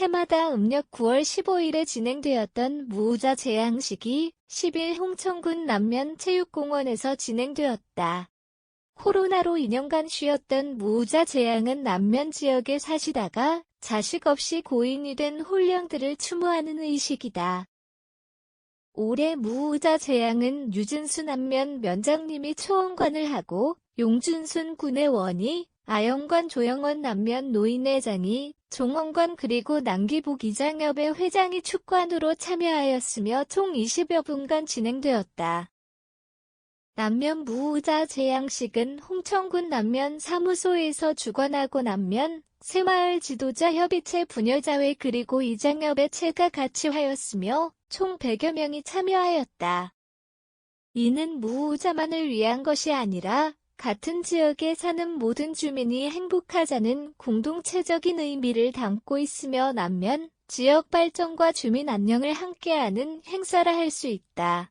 해마다 음력 9월 15일에 진행되었던 무우자 제양식이 10일 홍천군 남면 체육공원에서 진행되었다. 코로나로 2년간 쉬었던 무우자 제양은 남면 지역에 사시다가 자식 없이 고인이 된 홀령들을 추모하는 의식이다. 올해 무우자 제양은 유진수 남면 면장님이 초원관을 하고 용준순 군의 원이 아영관 조영원 남면 노인회장이 종원관 그리고 남기복 이장협의 회장이 축관으로 참여하였으며 총 20여 분간 진행되었다. 남면 무우자 제양식은 홍천군 남면 사무소에서 주관하고 남면 새마을 지도자 협의체 분여자회 그리고 이장협의 체가 같이 하였으며 총 100여 명이 참여하였다. 이는 무우자만을 위한 것이 아니라 같은 지역에 사는 모든 주민이 행복하자는 공동체적인 의미를 담고 있으며 남면 지역 발전과 주민 안녕을 함께하는 행사라 할 수 있다.